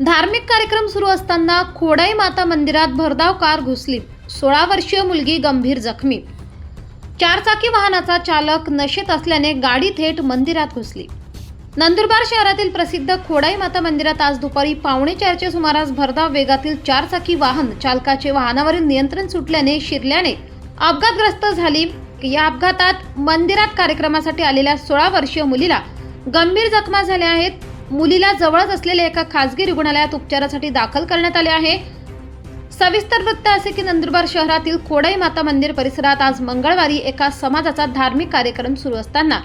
धार्मिक कार्यक्रम सुरू असताना खोडाई माता मंदिरात भरधाव कार घुसली. सोळा वर्षीय मुलगी गंभीर जखमी. चारचाकी वाहनाचा चालक नशेत असल्याने गाडी थेट मंदिरात घुसली. नंदुरबार शहरातील प्रसिद्ध खोडाई माता मंदिरात आज दुपारी पावणे चारच्या सुमारास भरधाव वेगातील चारचाकी वाहन चालकाचे वाहनावरील नियंत्रण सुटल्याने शिरल्याने अपघातग्रस्त झाली. या अपघातात मंदिरात कार्यक्रमासाठी आलेल्या सोळा वर्षीय मुलीला गंभीर जखमा झाल्या आहेत. मुलीला जवळच असलेल्या एका खासगी रुग्णालयात उपचारासाठी दाखल करण्यात आले आहे. सविस्तर वृत्त असे की नंदुरबार शहरातील खोडाई माता मंदिर परिसरात आज मंगळवारी एका समाजाचा धार्मिक कार्यक्रम सुरू असताना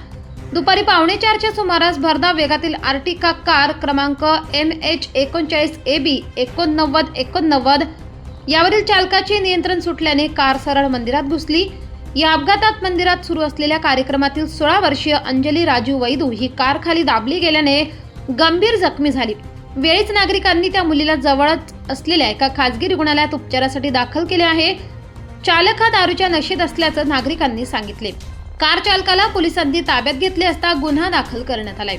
दुपारी पावणे चारच्या सुमारास भरधाव वेगातील आर्टिका कार क्रमांक एम एच एकोणचाळीस ए बी एकोणनव्वद एकोणनव्वद यावरील चालकाचे नियंत्रण सुटल्याने कार सरळ मंदिरात घुसली. या अपघातात मंदिरात सुरू असलेल्या कार्यक्रमातील सोळा वर्षीय अंजली राजू वैदू ही कार खाली दाबली गेल्याने गंभीर जखमी झाली. वेळीच नागरिकांनी त्या मुलीला जवळच असलेल्या एका खासगी रुग्णालयात उपचारासाठी दाखल केले आहे. चालक हा दारूच्या नशेत असल्याचं नागरिकांनी सांगितले. कार चालकाला पोलिसांनी ताब्यात घेतले असता गुन्हा दाखल करण्यात आलाय.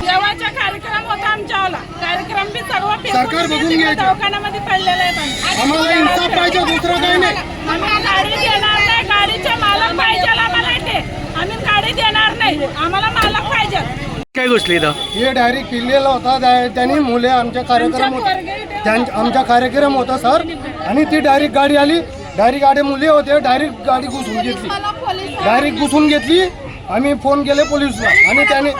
देवाचा कार्यक्रम होता आमच्यावाला. कार्यक्रम बी सर्व फेकून सरकार बघून तिकडे घ्यायचं. दवाखान्यामध्ये पडलेले. आम्हाला इन्साफ पाहिजे दुसरं काही नाही. आम्ही गाडी देणार नाही गाडीचे मालक पाहिजे आम्हाला इथे आम्ही गाडी देणार नाही आम्हाला मालक पाहिजे काय घुसली इथं? हे डायरेक्ट पिल्लेला होता त्या- त्यांनी मुले आमच्या कार्यक्रम होता. त्यां- आमचा कार्यक्रम होता सर. आणि ती डायरेक्ट गाडी आली. डायरेक्ट गाडी मुले होते डायरेक्ट गाडी घुसून घेतली. डायरेक्ट घुसून घेतली. आम्ही फोन केले पोलिसला. आणि त्याने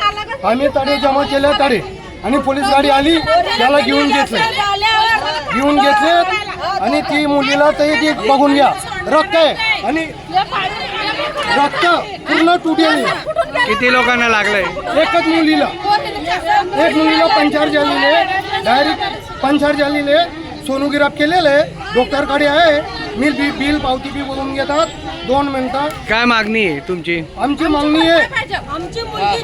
आम्ही तडे जमा केले तडे. आणि पोलीस गाडी आली. त्याला घेऊन घेतलं. घेऊन घेतले. आणि ती मुलीला ते ते बघून घ्या. रक्त आहे. आणि रक्त पूर्ण तुटेल किती लोकांना लागलंय? एकच मुलीला. एक मुलीला पंचार झालेले डायरेक्ट पंचार झालेले सोनोग्राफ केलेले डॉक्टरकडे आहे. मी बी बिल पावती बी बोलून घेतात. दोन मिनिटं. काय मागणी आहे तुमची? आमची मागणी आहे.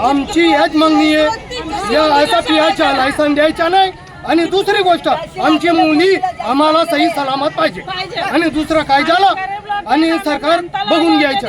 आमची हेच मागणी आहे. या असा पियाचा लायसन द्यायचा नाही. आणि दुसरी गोष्ट आमची मुली आम्हाला सही सलामत पाहिजे. आणि दुसरं काय झालं? आणि सरकार बघून घ्यायचं.